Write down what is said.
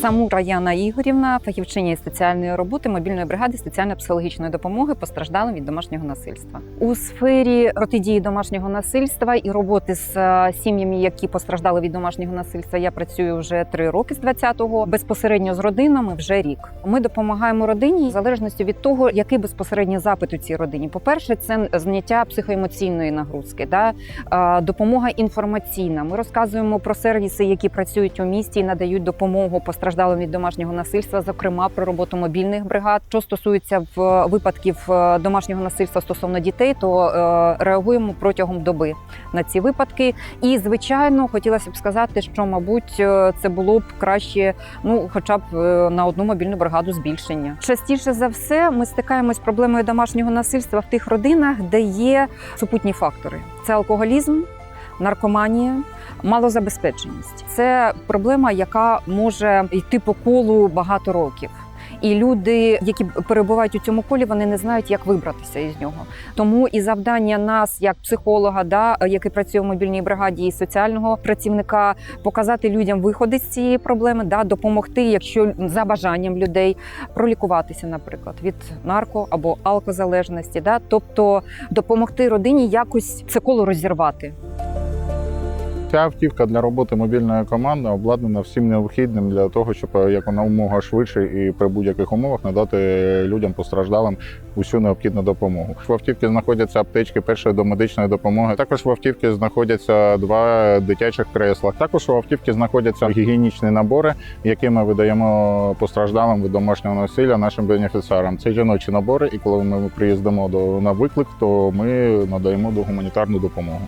Самура Яна Ігорівна, фахівчиня із соціальної роботи мобільної бригади соціально-психологічної допомоги постраждалим від домашнього насильства. У сфері протидії домашнього насильства і роботи з е, сім'ями, які постраждали від домашнього насильства, я працюю вже три роки з 20-го. Безпосередньо з родинами вже рік. Ми допомагаємо родині в залежності від того, який безпосередньо запит у цій родині. По перше, це зняття психоемоційної нагрузки, да допомога інформаційна. Ми розказуємо про сервіси, які працюють у місті і надають допомогу постраждалим від домашнього насильства, зокрема про роботу мобільних бригад. Що стосується в випадків е, домашнього насильства стосовно дітей, то е, реагуємо протягом доби на ці випадки. І звичайно, хотілося б сказати, що мабуть е, це було б краще, ну хоча б на одну мобільну бригаду збільшення. Частіше за все, ми стикаємось з проблемою домашнього насильства в тих родинах, де є супутні фактори: це алкоголізм, наркоманія. Малозабезпеченість це проблема, яка може йти по колу багато років. І люди, які перебувають у цьому колі, вони не знають, як вибратися із нього. Тому і завдання нас, як психолога, да, який працює в мобільній бригаді, і соціального працівника, показати людям виходи з цієї проблеми, да, допомогти, якщо за бажанням людей пролікуватися, наприклад, від нарко або алкозалежності, да, тобто допомогти родині якось це коло розірвати. Ця автівка для роботи мобільної команди обладнана всім необхідним для того, щоб е, якомога швидше і при будь-яких умовах надати людям постраждалим усю необхідну допомогу. В автівці знаходяться аптечки першої домедичної допомоги. Також в автівці знаходяться два дитячих кресла. Також у автівці знаходяться гігієнічні набори, які ми видаємо постраждалим від домашнього насилля нашим бенефіціарам. Це жіночі набори, і коли ми приїздимо до на виклик, то ми надаємо до гуманітарну допомогу.